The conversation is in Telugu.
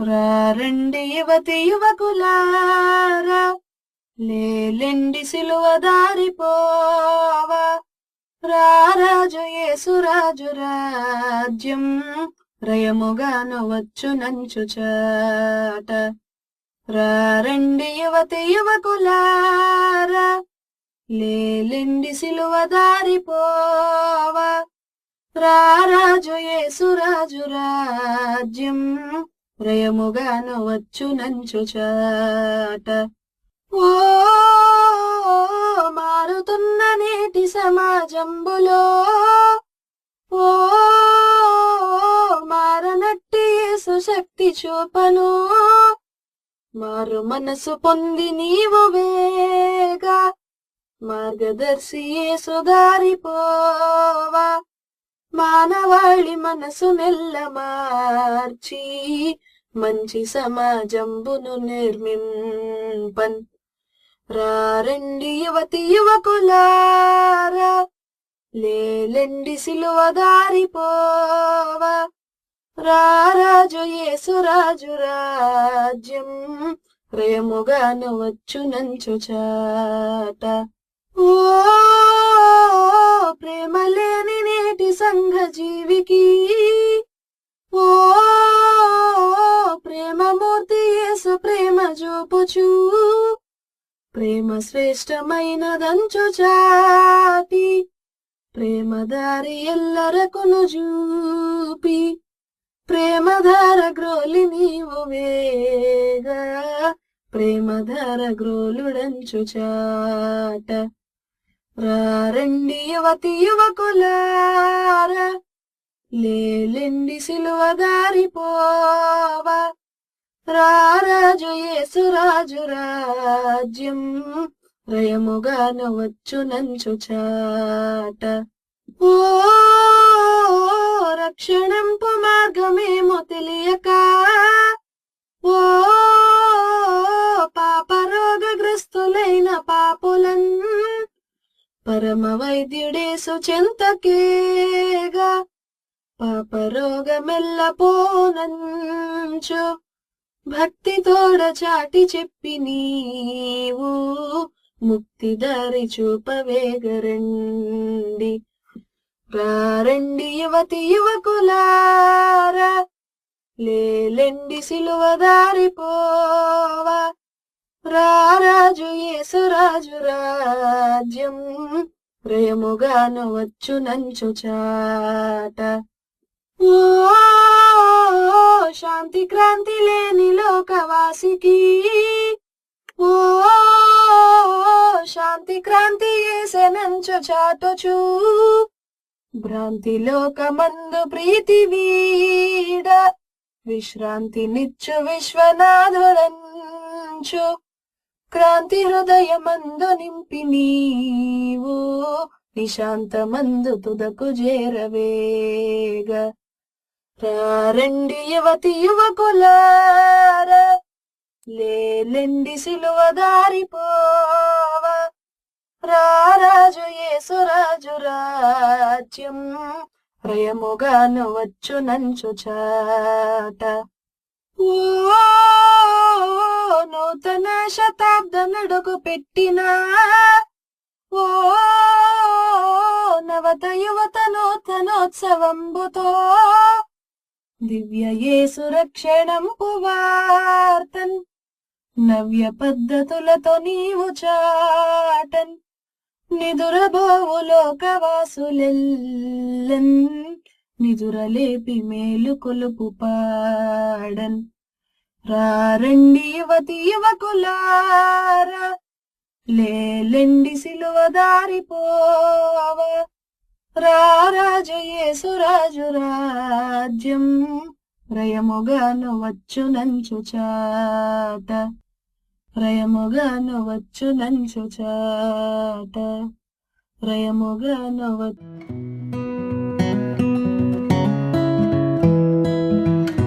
రండి యువతి యువకులారా. లేలెండి సిలువ దారిపోవా. రారాజు యేసురాజు రాజ్యం. రయముగాను వచ్చు నంచుచాట రండి యువతి యువకులారా. లేలెండి సిలువ దారిపోవా. రారాజు యేసురాజు రాజ్యం. రయముగాను వచ్చు ఓ మారుతున్న నేటి సమాజంబులో ఓ మారనట్టి సుశక్తి చూపను. మారు మనసు పొంది నీవు వేగా మార్గదర్శి సుధారిపోవా. మానవాళి మనసు నెల్ల మార్చి మంచి సమాజంబును నిర్మింపన్. రారండి యువతి యువకులారా లేలెండి సిలువ దారిపోవా. రారాజు యేసురాజు రాజ్యం ప్రేముగాను వచ్చు నంచు చాట. ఓ ప్రేమ లేని నేటి సంఘ జీవికి ఓ ప్రేమమూర్తి యేసు ప్రేమ చూపుచు ప్రేమ శ్రేష్టమైనదంచు చాటి ప్రేమ దారి ఎల్లరకును చూపి ప్రేమధార గ్రోలి నీవు వేగా ప్రేమధార గ్రోలుడంచు చాట. రారండి యువతి యువకులారా లేండి సిలువ దారిపోవ రారాజు యేసురాజు రాజ్యం రయముగాను వచ్చు నంచు చాట. ఓ పరమ వైద్యుడేసు చెంతకేగా పాప రోగమెల్ల పోనంచు. భక్తి తోడ చాటి చెప్పి నీవు ముక్తి దారి చూపవేగరండి. రారండి యువతి యువకులారా లేలెండి సిలువ దారిపోవా. రారాజు యేసురాజు రాజ్యం ప్రేముగాను వచ్చు నంచు చాట. ఓ శాంతి క్రాంతి లేని లోకవాసికి. ఓ శాంతి క్రాంతి ఏసెనంచు చాటుచు. భ్రాంతి లోకమందు ప్రీతి వీడ. విశ్రాంతి నిచ్చు విశ్వనాథుడంచు. క్రాంతి హృదయమందు నింపి నీవు నిశాంతమందు తుదకు చేరవేగ. రారండి యువతి యువకులారా లేండి సిలువ దారిపోవ. రారాజు యేసురాజు రాజ్యం ప్రేముగాను వచ్చు నంచు చాట. ఓ నూతన శతాబ్దనడుగు పెట్టిన. ఓ నవత యువత నూతనోత్సవంబుతో దివ్య ఏ రక్షణంపు వార్తన్. నవ్య పద్ధతులతో నీవు చాటన్. నిదురబోవు లోకవాసులెల్లన్. నిదురలేపి మేలు కొలుపు పాడన్. రారండి యువతి యువకులారా లేలెండి సిలువ దారిపోవ రారాజు రాజ్యం రయముగాను వచ్చు నంచు చాట. రయముగాను వచ్చు నంచు చాట. రయముగాను వచ్చు